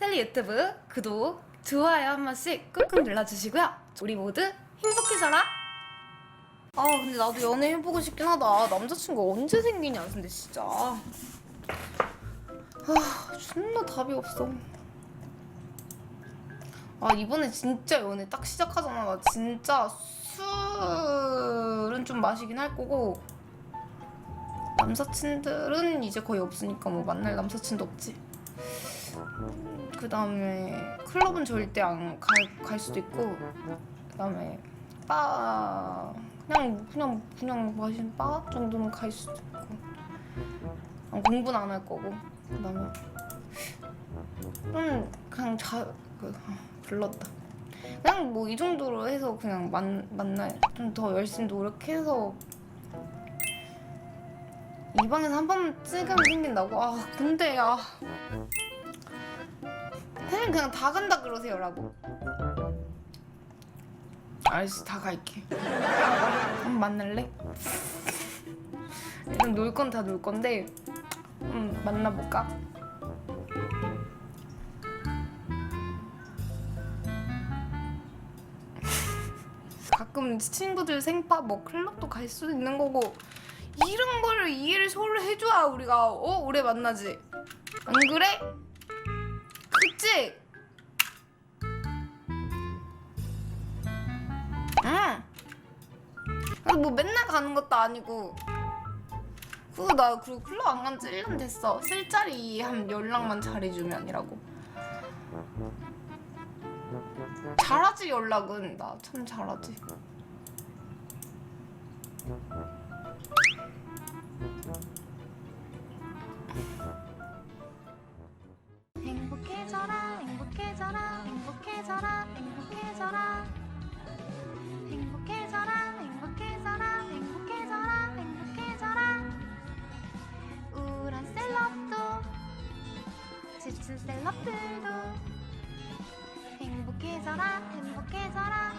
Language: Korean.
셀리 유튜브 구독, 좋아요 한 번씩 꾹꾹 눌러주시고요. 우리 모두 행복해져라. 아 근데 나도 연애 해보고 싶긴 하다. 남자친구 언제 생기냐 근데 진짜. 아 존나 답이 없어. 아 이번에 진짜 연애 딱 시작하잖아. 나 진짜 술은 좀 마시긴 할 거고 남사친들은 이제 거의 없으니까 뭐 만날 남사친도 없지. 그 다음에 클럽은 절대 안갈 수도 있고 그 다음에 바 그냥 그냥 그냥 마시는 바 정도는 갈 수도 있고. 아, 공부는 안 할 거고 그 다음에 음 그냥 자 그, 아, 불렀다. 그냥 뭐 이 정도로 해서 그냥 만 만나 좀더 열심히 노력해서 이 방에서 한 번 찍으면 생긴다고? 아 근데 아 선생님 그냥 다 간다 그러세요라고 알았어 다 갈게 한번 만날래? 일단 놀 건 다 놀 건데 음 만나볼까? 가끔 친구들 생파 뭐 클럽도 갈 수도 있는 거고 이런 거를 이해를 서로 해줘야 우리가 어 오래 만나지 안 그래? 그치? 응. 아니, 뭐 맨날 가는 것도 아니고. 그리고 나 그리고 클럽 안 간 지 1년 됐어. 술자리 한 연락만 잘해주면이라고. 잘하지 연락은 나 참 잘하지. 셀럽들도 행복해져라 행복해져라